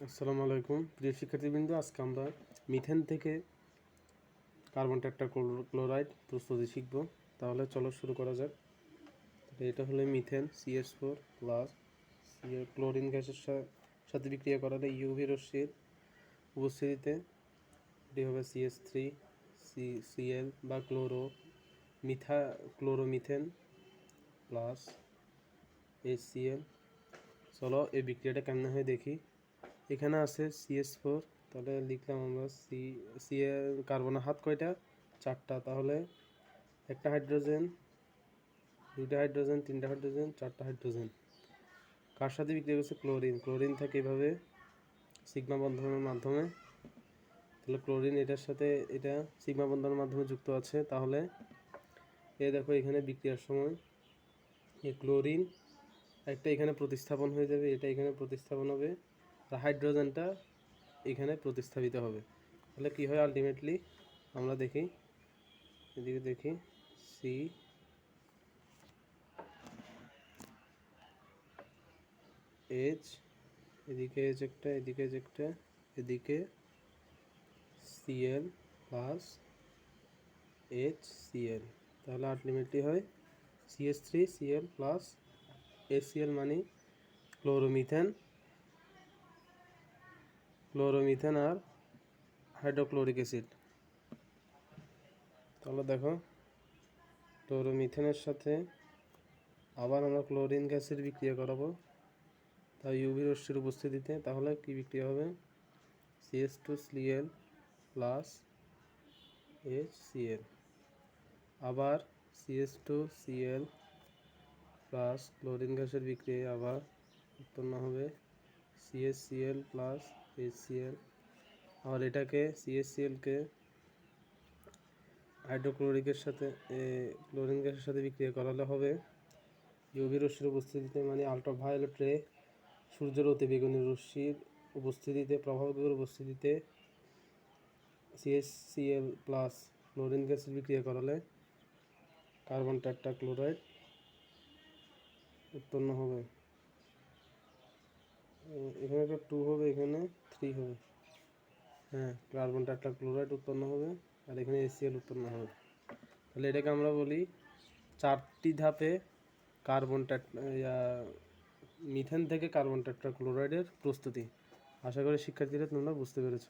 আসসালামু আলাইকুম। প্রিয় শিক্ষার্থীবৃন্দ, আজকে আমরা মিথেন থেকে কার্বন ক্লোরাইড প্রস্তুতি শিখব। তাহলে চলো শুরু করা যাক। এটা হলো methane CS four plus chlorine গ্যাসের সা- সাথে বিক্রিয়া করালে ইউভি রশ্মির উপস্থিতিতে। এটি হবে সিএস থ্রি, সি, সিএল বা ক্লোরো, মিথা, ক্লোরোমিথেন প্লাস এইচসিএল চলো এই বিক্রিয়াটা কেমন হয় দেখি। এখানে আছে সিএস ফোর তাহলে লিখলাম আমরা সি সি কার্বনের হাত কয়টা? চারটা। তাহলে একটা হাইড্রোজেন দুইটা হাইড্রোজেন তিনটা হাইড্রোজেন চারটা হাইড্রোজেন কার সাথে বিক্রিয়া করছে? ক্লোরিন ক্লোরিন থাকে এভাবে সিগমা বন্ধনের মাধ্যমে। তাহলে ক্লোরিন এটার সাথে এটা সিগমা বন্ধনের মাধ্যমে যুক্ত আছে। তাহলে এ দেখো এখানে বিক্রিয়ার সময়। এই ক্লোরিন একটা এখানে প্রতিস্থাপন হয়ে যাবে, এটা এখানে প্রতিস্থাপন হবে। আর হাইড্রোজেনটা এখানে প্রতিস্থাপিত হবে। তাহলে কি হয় আলটিমেটলি আমরা দেখি। এদিকে দেখি। সি এইচ এদিকে এইচ একটা, এদিকে এইচ একটা, এদিকে সিএল প্লাস এইচ সিএল তাহলে আলটিমেটলি হয় CS three CL plus ACL মানে ক্লোরোমিথেন ক্লোরোমিথেন আর হাইড্রোক্লোরিক অ্যাসিড। তাহলে দেখো, ক্লোরোমিথেনের সাথে আবার আমরা ক্লোরিন গ্যাসের বিক্রিয়া করাবো। তাই ইউভি রশ্মির উপস্থিতিতে তাহলে কি বিক্রিয়া হবে? CS two CL plus H CL আবার CS two CL plus chlorine গ্যাসের বিক্রিয়া আবার উৎপন্ন হবে সিএসসিএল প্লাস এইচসিএল আবার এটাকে সিএসসিএলকে হাইড্রোক্লোরিকের সাথে ক্লোরিন গ্যাসের সাথে বিক্রিয়া করালে হবে ইউভি রশ্মির উপস্থিতিতে মানে আলট্রাভায়োলেট রে সূর্যের অতিবেগুনি রশ্মির উপস্থিতিতে প্রভাবকের উপস্থিতিতে সিএসসিএল প্লাস ক্লোরিন গ্যাসের বিক্রিয়া করালে কার্বন ট্যাট্রা ক্লোরাইড উৎপন্ন হবে। এখানে একটা টু হবে, এখানে থ্রি হবে। হ্যাঁ কার্বন ট্যাট্রা ক্লোরাইড উৎপন্ন হবে আর এখানে এসিএল উৎপন্ন হবে। তাহলে এটাকে আমরা বলি চারটি ধাপে কার্বন মিথেন থেকে কার্বন ট্যাট্রা ক্লোরাইডের প্রস্তুতি। আশা করি শিক্ষার্থীরা তোমরা বুঝতে পেরেছ।